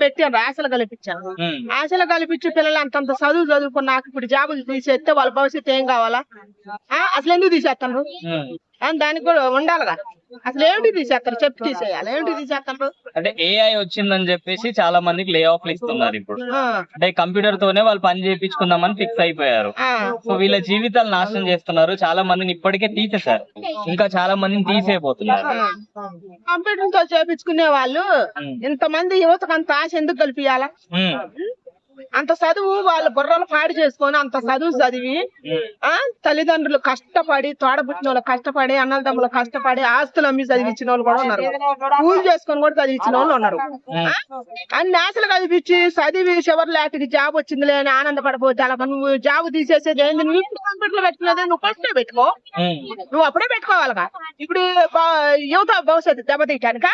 పెట్టాను ఆశలు కల్పించాను. ఆశలు కల్పించి పిల్లలు అంతంత చదువు చదువుకున్నాక ఇప్పుడు జాబులు తీసేస్తే వాళ్ళ భవిష్యత్తు ఏం కావాలా? ఆ, అసలు ఎందుకు. ఆ, దానికి కూడా ఉండాలిగా అసలు ఏమిటి తీసేస్తారు చెప్పి తీసేయాలి ఏమిటి తీసేస్తారు అంటే ఏఐ వచ్చిందని చెప్పేసి చాలా మందికి లే ఆఫ్లు ఇస్తున్నారు ఇప్పుడు. అంటే కంప్యూటర్ తోనే వాళ్ళు పని చేయించుకుందామని ఫిక్స్ అయిపోయారు. సో వీళ్ళ జీవితాలు నాశనం చేస్తున్నారు. చాలా మందిని ఇప్పటికే తీసేశారు. ఇంకా చాలా మందిని తీసేయబోతున్నారు. కంప్యూటర్తో చేపించుకునే వాళ్ళు. ఇంతమంది యువతకు అంత ఆశ ఎందుకు కల్పించాలా అంత చదువు వాళ్ళ బుర్రలు పాడు చేసుకొని అంత చదువు చదివి ఆ తల్లిదండ్రులు కష్టపడి తోడబుట్టిన వాళ్ళు కష్టపడి అన్నదమ్ములు కష్టపడి ఆస్తులు అమ్మి చదివించిన వాళ్ళు కూడా ఉన్నారు. పూజ చేసుకొని కూడా చదివించిన వాళ్ళు ఉన్నారు? అన్ని ఆశలు చదివించి చదివి చివరి లాటికి జాబ్ వచ్చిందిలే అని ఆనందపడిపోతే అలా నువ్వు జాబ్ తీసేసేది ఏంది? నువ్వు కంప్యూటర్ పెట్టుకునేది నువ్వు ఫస్ట్ పెట్టుకో. నువ్వు అప్పుడే పెట్టుకోవాలిగా. ఇప్పుడు యువత భవిష్యత్తు దెబ్బతీయటానిక?